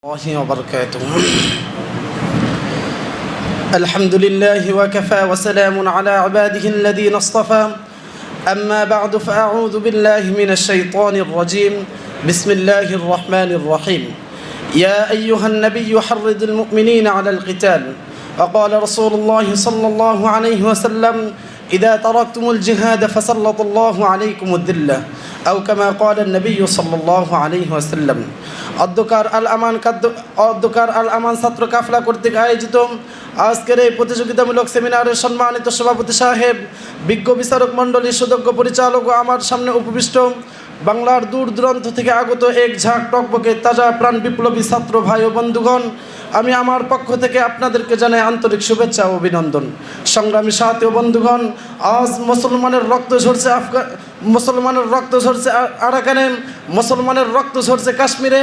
الله وبركاته. الحمد لله وكفى وسلام على عباده الذين اصطفى. أما بعد فأعوذ بالله من الشيطان الرجيم. بسم الله الرحمن الرحيم. يا أيها النبي حرض المؤمنين على القتال. وقال رسول الله صلى الله عليه وسلم إذا تركتم الجهاد فسلط الله عليكم الذلة أو كما قال النبي صلى الله عليه وسلم অধ্যকার আল আমান কাদ্য অধ্যকার আল আমান ছাত্র কাফলা কর্তৃক আয়োজিত আজকের এই প্রতিযোগিতামূলক সেমিনারের সম্মানিত সভাপতি সাহেব বিজ্ঞ বিচারক মণ্ডলী সুদজ্ঞ পরিচালক ও আমার সামনে উপবিষ্ট বাংলার দূর দূরান্ত থেকে আগত এক ঝাঁক টকবকে তাজা প্রাণ বিপ্লবী ছাত্র ভাই ও বন্ধুগণ, আমি আমার পক্ষ থেকে আপনাদেরকে জানাই আন্তরিক শুভেচ্ছা ও অভিনন্দন। সংগ্রামী সাথী ও বন্ধুগণ, আজ মুসলমানের রক্ত ঝরছে আফগা মুসলমানের রক্ত ঝরছে আরাকানে মুসলমানের রক্ত ঝরছে কাশ্মীরে,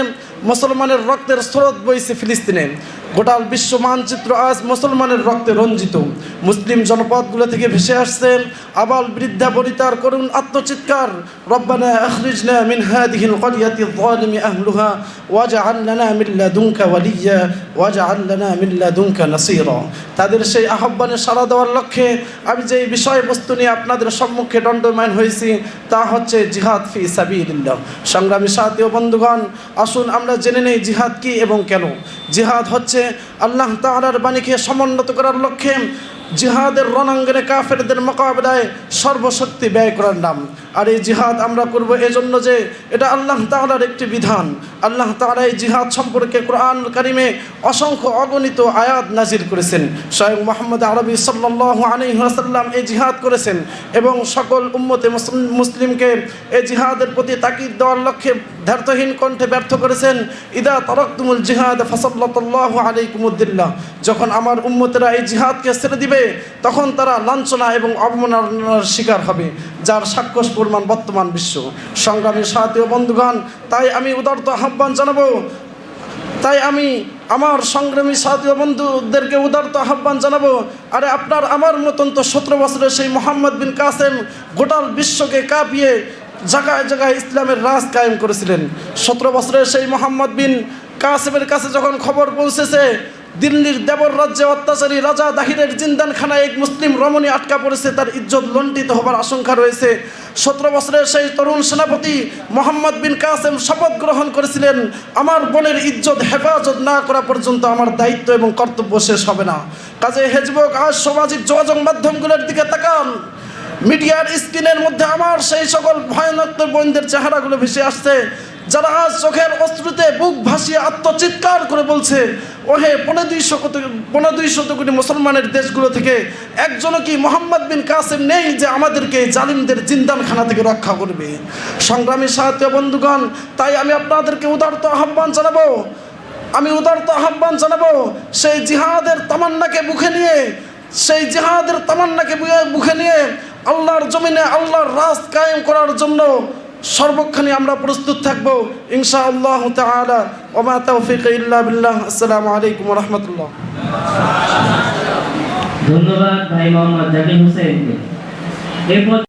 মুসলমানের রক্তের স্রোত বইছে ফিলিস্তিনে। গোটাল বিশ্ব মানচিত্র আজ মুসলমানের রক্তে রঞ্জিত। মুসলিম জনপদগুলো থেকে ভেসে আসছে আবাল বৃদ্ধা বনিতার করুন আত্মচিৎকার। রব্বানা আখরিজনা মিন হাদিহিল করিয়াতি যালিমি আহলুহা ওয়াজআল লানা মিন লাদুনকা ওয়ালিয়া, ওয়াজআল লানা মিন লাদুনকা নাসীরা। তাদের সেই আহ্বানে সাড়া দেওয়ার লক্ষ্যে আমি যে বিষয়বস্তু নিয়ে আপনাদের সম্মুখে দণ্ডমান হয়েছি তা হচ্ছে জিহাদ ফি সাবিল্লাহ সংগ্রামী সাথী ও বন্ধুগণ, আসুন আমরা জেনে নেই জিহাদ কি এবং কেন। জিহাদ হচ্ছে আল্লাহ তাহার বাণীকে সমুন্নত করার লক্ষ্যে জিহাদের রণাঙ্গনে কাফেরদের মোকাবেলায় সর্বশক্তি ব্যয় করার নাম। আর এই জিহাদ আমরা করব এজন্য যে এটা আল্লাহ তাআলার একটি বিধান। আল্লাহ তাআলা এই জিহাদ সম্পর্কে কোরআন কারিমে অসংখ্য অগণিত আয়াত নাজির করেছেন। স্বয়ং মোহাম্মদ আরবি সাল্লাল্লাহু আলাইহি এই জিহাদ করেছেন এবং সকল উম্মতে মুসলিম- মুসলিমকে এই জিহাদের প্রতি তাকিদ দেওয়ার লক্ষ্যে ধ্যার্থহীন কণ্ঠে ব্যর্থ করেছেন। ইদা তারাকতুমুল জিহাদ ফাসাল্লাল্লাহু আলাইকুমুদ্দিল্লাহ যখন আমার উম্মতেরা এই জিহাদকে ছেড়ে দিবে, তখন তারা লাঞ্ছনা এবং অবমাননার শিকার হবে, যার সাক্ষ্য প্রমাণ বর্তমান বিশ্ব। সংগ্রামী সাথী বন্ধুগণ, তাই আমি উদারত আহ্বান জানাব। তাই আমি আমার সংগ্রামী সাথী বন্ধুদেরকে উদারত আহ্বান জানাব। আরে আপনার আমার মতন তো সতেরো বছরের সেই মোহাম্মদ বিন কাসেম গোটাল বিশ্বকে কাঁপিয়ে জায়গায় জায়গায় ইসলামের রাজ কায়েম করেছিলেন। সতেরো বছরের সেই মোহাম্মদ বিন কাসেমের কাছে যখন খবর পৌঁছেছে দিল্লির দেবর রাজ্যে অত্যাচারী রাজা দাহিরের জিন্দানখানায় এক মুসলিম রমণী আটকা পড়েছে, তার ইজ্জত লণ্ঠিত হবার আশঙ্কা রয়েছে। সতেরো বছরের সেই তরুণ সেনাপতি মোহাম্মদ বিন কাসেম শপথ গ্রহণ করেছিলেন, আমার বোনের ইজ্জত হেফাজত না করা পর্যন্ত আমার দায়িত্ব এবং কর্তব্য শেষ হবে না। কাজে হেজবক আজ সামাজিক যোগাযোগ মাধ্যমগুলোর দিকে তাকান। মিডিয়ার স্ক্রিনের মধ্যে আমার সেই সকল ভয়ানক বোনদের চেহারাগুলো ভেসে আসছে। যারা আজ চোখের অশ্রুতে বুক ভাসিয়ে আত্মচিৎকার করে বলছে, ওহে পনে দুইশো কত পনে দুইশত কোটি মুসলমানের দেশগুলো থেকে একজনও কি মোহাম্মদ বিন কাসেম নেই যে আমাদেরকে জালিমদের জিন্দানখানা থেকে রক্ষা করবে? সংগ্রামী সাহিত্য বন্ধুগণ, তাই আমি আপনাদেরকে উদারত আহ্বান জানাব। আমি উদারত আহ্বান জানাব, সেই জিহাদের তামান্নাকে বুকে নিয়ে, সেই জিহাদের তামান্নাকে বুকে নিয়ে আল্লাহর জমিনে আল্লাহর রাজ কায়েম করার জন্য সর্বক্ষণে আমরা প্রস্তুত থাকব ইনশা আল্লাহ তাআলা। ওমা তৌফিক ইল্লা বিল্লাহ। আসসালামু আলাইকুম রহমতুল্লাহ ধন্যবাদ ভাই মোহাম্মদ জাকির হোসেন